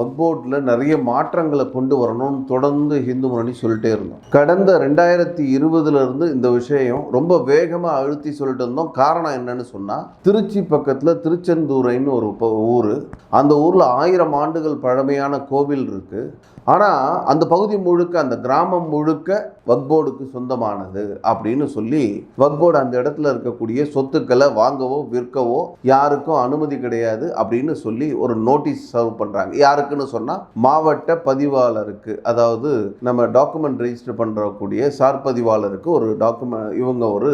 வக்போர்டில் நிறைய மாற்றங்களை கொண்டு வரணும்னு தொடர்ந்து ஹிந்து முன்னணி சொல்லிட்டே இருந்தோம். கடந்த ரெண்டாயிரத்தி இருபதுலேருந்து இந்த விஷயம் ரொம்ப வேகமாக அழுத்தி சொல்லிட்டு இருந்தோம். காரணம் என்னன்னு சொன்னால் திருச்சி பக்கத்தில் திருச்செந்தூரைன்னு ஒரு ஊர். அந்த ஊரில் ஆயிரம் ஆண்டுகள் பழமையான கோவில் இருக்குது ஆனால் அந்த பகுதி முழுக்க அந்த கிராமம் முழுக்க வக்போர்டுக்கு சொந்தமானது அப்படின்னு சொல்லி வக்போர்டு அந்த இடத்துல இருக்கக்கூடிய சொத்துக்களை வாங்கவோ விற்கவோ யாருக்கும் அனுமதி கிடையாது அப்படின்னு சொல்லி ஒரு நோட்டீஸ் சர்வ் பண்ணுறாங்க யாருக்குன்னு சொன்னால் மாவட்ட பதிவாளருக்கு அதாவது நம்ம டாக்குமெண்ட் ரெஜிஸ்டர் பண்ணுறக்கூடிய சார் பதிவாளருக்கு ஒரு டாக்குமெண்ட் இவங்க ஒரு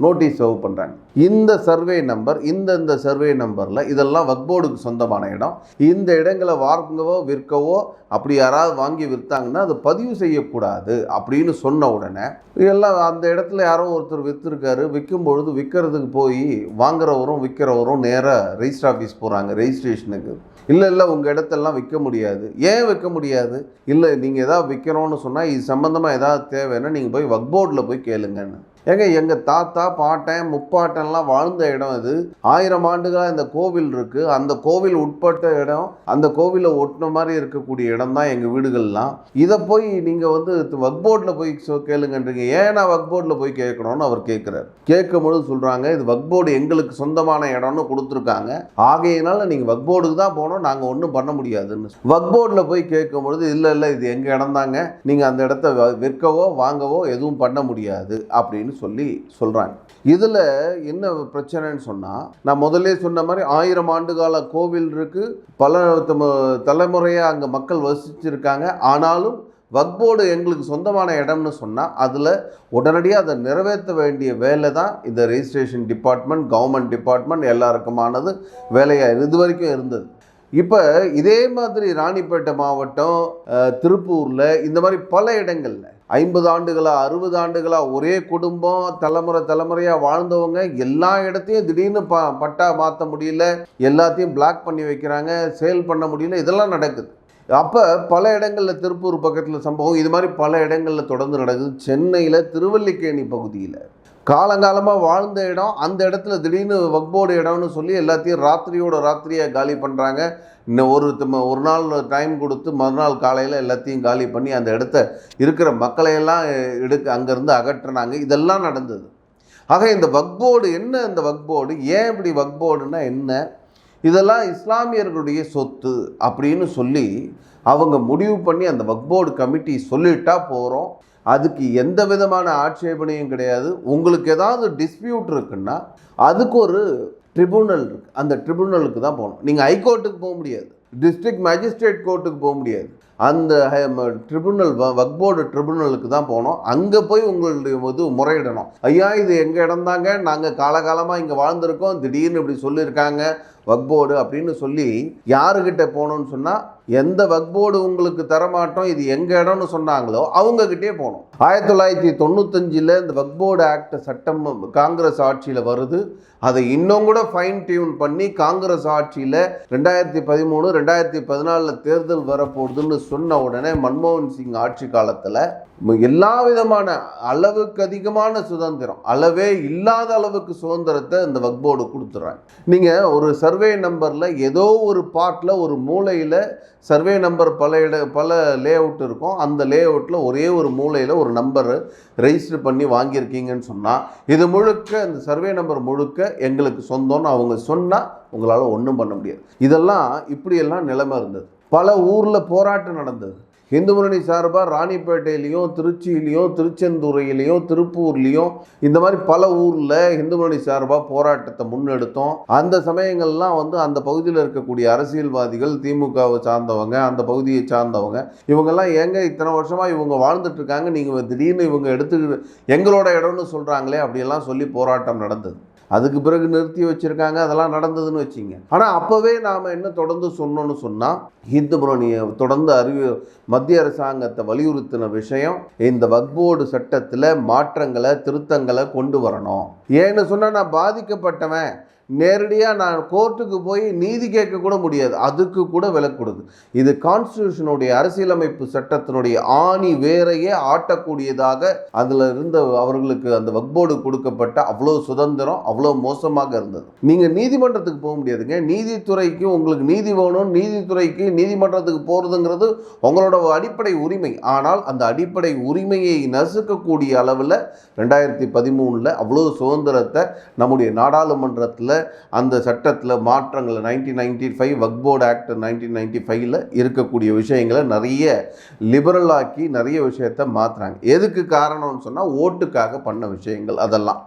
நோட்டீஸ் சர்வ் பண்ணுறாங்க இந்த சர்வே நம்பர் இந்த இந்த சர்வே நம்பரில் இதெல்லாம் வக்போர்டுக்கு சொந்தமான இடம். இந்த இடங்களை வாங்கவோ விற்கவோ அப்படி யாராவது வாங்கி விற்றாங்கன்னா அது பதிவு செய்யக்கூடாது அப்படின்னு சொன்ன உடனே எல்லாம் அந்த இடத்துல யாரோ ஒருத்தர் விற்றுருக்காரு விற்கும் பொழுது விற்கிறதுக்கு போய் வாங்குறவரும் விற்கிறவரும் நேராக ரெஜிஸ்டர் ஆஃபீஸ் போகிறாங்க ரெஜிஸ்ட்ரேஷனுக்கு இல்லை இல்லை உங்கள் இடத்தெல்லாம் விற்க முடியாது. ஏன் விற்க முடியாது? இல்லை நீங்கள் எதாவது விற்கிறோன்னு சொன்னால் இது சம்மந்தமாக எதாவது தேவைன்னா நீங்கள் போய் வக்போர்டில் போய் கேளுங்கன்னு. ஏங்க எங்கள் தாத்தா பாட்டன் முப்பாட்டன்லாம் வாழ்ந்த இடம் இது ஆயிரம் ஆண்டுகளாக இந்த கோவில் இருக்குது அந்த கோவில் உட்பட்ட இடம் அந்த கோவிலை ஒட்டின மாதிரி இருக்கக்கூடிய இடம் தான் எங்கள் வீடுகள்லாம். இதை போய் நீங்கள் வந்து வக்போர்டில் போய் கேளுங்கன்றீங்க. ஏன் நான் வக்போர்டில் போய் கேட்கணும்னு அவர் கேட்குறாரு. கேட்கும்பொழுது சொல்கிறாங்க இது வக்போர்டு எங்களுக்கு சொந்தமான இடம்னு கொடுத்துருக்காங்க. ஆகையினால நீங்கள் வக்போர்டுக்கு தான் போகணும் நாங்கள் ஒன்றும் பண்ண முடியாதுன்னு வக்போர்டில் போய் கேட்கும் பொழுது இல்லை இல்லை இது எங்கள் இடம் தாங்க நீங்கள் அந்த இடத்த விற்கவோ வாங்கவோ எதுவும் பண்ண முடியாது. அப்படின்னு சொல்லி சொல்கிறாங்க இதில் என்ன பிரச்சனைன்னு சொன்னால் நான் முதல்ல சொன்ன மாதிரி ஆயிரம் ஆண்டு கால கோவில் இருக்குது பல தம- தலைமுறையாக அங்கே மக்கள் வசிச்சிருக்காங்க. ஆனாலும் வக்போர்டு எங்களுக்கு சொந்தமான இடம்னு சொன்னால் அதில் உடனடியாக அதை நிறைவேற்ற வேண்டிய வேலை தான் இந்த ரெஜிஸ்ட்ரேஷன் டிபார்ட்மெண்ட் கவர்மெண்ட் டிபார்ட்மெண்ட் எல்லாருக்குமானது வேலையாக இது வரைக்கும் இருந்தது. இப்போ இதே மாதிரி ராணிப்பேட்டை மாவட்டம் திருப்பூரில் இந்த மாதிரி பல இடங்கள்ல ஐம்பது ஆண்டுகளா அறுபது ஆண்டுகளா ஒரே குடும்பம் தலைமுறை தலைமுறையாக வாழ்ந்தவங்க எல்லா இடத்தையும் திடீர்னு ப பட்டா மாற்ற முடியல எல்லாத்தையும் பிளாக் பண்ணி வைக்கிறாங்க சேல் பண்ண முடியல இதெல்லாம் நடக்குது. அப்போ பல இடங்களில் திருப்பூர் பக்கத்தில் சம்பவம். இது மாதிரி பல இடங்களில் தொடர்ந்து நடக்குது. சென்னையில் திருவல்லிக்கேணி பகுதியில். காலங்காலமாக வாழ்ந்த இடம் அந்த இடத்துல திடீர்னு வக்போர்டு இடம்னு சொல்லி எல்லாத்தையும் ராத்திரியோட ராத்திரியாக காலி பண்ணுறாங்க இன்னும் ஒரு ஒரு நாள் டைம் கொடுத்து மறுநாள் காலையில் எல்லாத்தையும் காலி பண்ணி அந்த இடத்த இருக்கிற மக்களையெல்லாம் எடுக்க அங்கேருந்து அகற்றினாங்க. இதெல்லாம் நடந்தது. ஆக இந்த வக்போர்டு என்ன இந்த வக்போர்டு? ஏன் இப்படி வக்போர்டுன்னா என்ன? இதெல்லாம் இஸ்லாமியர்களுடைய சொத்து அப்படின்னு சொல்லி அவங்க முடிவு பண்ணி அந்த வக்போர்டு கமிட்டி சொல்லிட்டா போகிறோம் அதுக்கு எந்த விதமான ஆட்சேபனையும் கிடையாது. உங்களுக்கு ஏதாவது டிஸ்பியூட் இருக்குன்னா அதுக்கு ஒரு ட்ரிபுனல் இருக்கு. அந்த ட்ரிபுனலுக்கு தான் போகணும். நீங்கள் ஹைகோர்ட்டுக்கு போக முடியாது. டிஸ்ட்ரிக்ட் மேஜிஸ்ட்ரேட் கோர்ட்டுக்கு போக முடியாது. அந்த ட்ரிபுனல் வக்போர்டு ட்ரிபுனலுக்கு தான் போனோம் அங்கே போய் உங்களுடைய இது முறையிடணும். ஐயா இது எங்கள் இடம் தாங்க? நாங்கள் காலகாலமாக இங்கே வாழ்ந்துருக்கோம். திடீர்னு இப்படி சொல்லியிருக்காங்க. வக்போர்டு அப்படின்னு சொல்லி யாருக்கிட்ட போகணும்னு சொன்னால் எந்த வக்போர்டு உங்களுக்கு தரமாட்டோம் இது எங்கள் இடம்னு சொன்னாங்களோ அவங்கக்கிட்டே போகணும். ஆயிரத்தி தொள்ளாயிரத்தி தொண்ணூத்தஞ்சில் இந்த வக்போர்டு ஆக்ட் சட்டம் காங்கிரஸ் ஆட்சியில் வருது. அதை இன்னும் கூட ஃபைன் டியூன் பண்ணி காங்கிரஸ் ஆட்சியில் ரெண்டாயிரத்தி பதிமூணு ரெண்டாயிரத்தி பதினாலில் தேர்தல் வரப்போகுதுன்னு சொன்ன உடனே மன்மோகன் சிங் ஆட்சி காலத்தில் எல்லா விதமான அளவுக்கு அதிகமான சுதந்திரம் அளவே இல்லாத அளவுக்கு சுதந்திரத்தை இந்த வக்போர்டு கொடுத்துட்றாங்க நீங்கள் ஒரு சர்வே சர்வே நம்பரில் ஏதோ ஒரு பார்ட்டில் ஒரு மூலையில் சர்வே நம்பர் பல இட பல லே அவுட் இருக்கும். அந்த லே அவுட்டில் ஒரே ஒரு மூலையில் ஒரு நம்பர் ரெஜிஸ்டர் பண்ணி வாங்கியிருக்கீங்கன்னு சொன்னால் இது முழுக்க இந்த சர்வே நம்பர் முழுக்க எங்களுக்கு சொந்தம்னு அவங்க சொன்னால் உங்களால் ஒன்றும் பண்ண முடியாது. இதெல்லாம் இப்படியெல்லாம் நிலைமை இருந்தது. பல ஊரில் போராட்டம் நடந்தது. இந்து முன்னணி சார்பாக ராணிப்பேட்டையிலையும் திருச்சியிலையும் திருச்செந்தூரையிலையும் திருப்பூர்லேயும் இந்த மாதிரி பல ஊரில் இந்து முன்னணி சார்பாக போராட்டத்தை முன்னெடுத்தோம். அந்த சமயங்கள்லாம் வந்து அந்த பகுதியில் இருக்கக்கூடிய அரசியல்வாதிகள் திமுகவை சார்ந்தவங்க அந்த பகுதியை சார்ந்தவங்க இவங்கெல்லாம் ஏங்க இத்தனை வருஷமாக இவங்க வாழ்ந்துட்டுருக்காங்க நீங்கள் திடீர்னு இவங்க எடுத்து எங்களோட இடம்னு சொல்கிறாங்களே அப்படியெல்லாம் சொல்லி போராட்டம் நடந்தது. அதுக்கு பிறகு நிறுத்தி வச்சுருக்காங்க அதெல்லாம் நடந்ததுன்னு வச்சிங்க. ஆனால் அப்போவே நாம் என்ன தொடர்ந்து சொன்னோன்னு சொன்னால் ஹிந்து முன்னணியை தொடர்ந்து அறிவு மத்திய அரசாங்கத்தை வலியுறுத்தின விஷயம் இந்த வக்போர்டு சட்டத்தில் மாற்றங்களை திருத்தங்களை கொண்டு வரணும். ஏன்னு சொன்னால் நான் பாதிக்கப்பட்டவன். நேரடியாக நான் கோர்ட்டுக்கு போய் நீதி கேட்க கூட முடியாது. அதுக்கு கூட விலக்கு கொடுது. இது கான்ஸ்டியூஷனுடைய அரசியலமைப்பு சட்டத்தினுடைய ஆணி வேரையே ஆட்டக்கூடியதாக அதில் இருந்த அவர்களுக்கு அந்த வக்போர்டு கொடுக்கப்பட்ட அவ்வளோ சுதந்திரம் அவ்வளோ மோசமாக இருந்தது. நீங்கள் நீதிமன்றத்துக்கு போக முடியாதுங்க. நீதித்துறைக்கு உங்களுக்கு நீதி வேணும். நீதித்துறைக்கு நீதிமன்றத்துக்கு போகிறதுங்கிறது உங்களோட அடிப்படை உரிமை. ஆனால் அந்த அடிப்படை உரிமையை நசுக்கக்கூடிய அளவில் ரெண்டாயிரத்தி பதிமூணில் அவ்வளோ சுதந்திரத்தை நம்முடைய நாடாளுமன்றத்தில் அந்த சட்டத்தில் மாற்றங்கள் nineteen ninety five Waqf board act nineteen ninety ஃபைவ்ல இருக்கக்கூடிய விஷயங்களை நிறைய லிபரலாக்கி நிறைய விஷயத்தை மாற்றுறாங்க எதுக்கு காரணம்னு சொன்னால் ஓட்டுக்காக பண்ண விஷயங்கள் அதெல்லாம்.